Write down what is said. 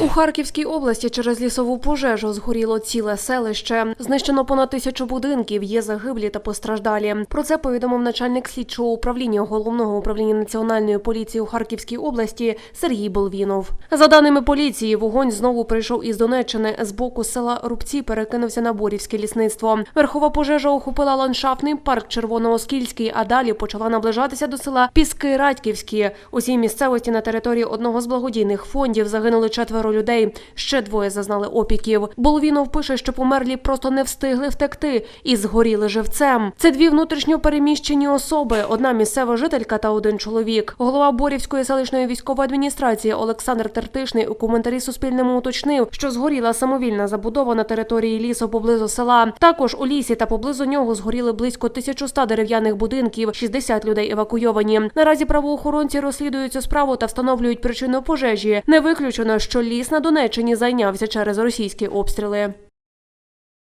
У Харківській області через лісову пожежу згоріло ціле селище. Знищено понад тисячу будинків, є загиблі та постраждалі. Про це повідомив начальник слідчого управління головного управління національної поліції у Харківській області Сергій Болвінов. За даними поліції, вогонь знову прийшов із Донеччини. З боку села Рубці перекинувся на Борівське лісництво. Верхова пожежа охопила ландшафтний парк Червонооскільський, а далі почала наближатися до села Піски Радьківські. У цій місцевості на території одного з благодійних фондів загинули четверо людей. Ще двоє зазнали опіків. Болвінов пише, що померлі просто не встигли втекти і згоріли живцем. Це дві внутрішньо переміщені особи: одна місцева жителька та один чоловік. Голова Борівської селищної військової адміністрації Олександр Тертишний у коментарі Суспільному уточнив, що згоріла самовільна забудова на території лісу поблизу села. Також у лісі та поблизу нього згоріли близько 1100 дерев'яних будинків, 60 людей евакуйовані. Наразі правоохоронці розслідують цю справу та встановлюють причину пожежі. Не виключено, що ліс на Донеччині зайнявся через російські обстріли.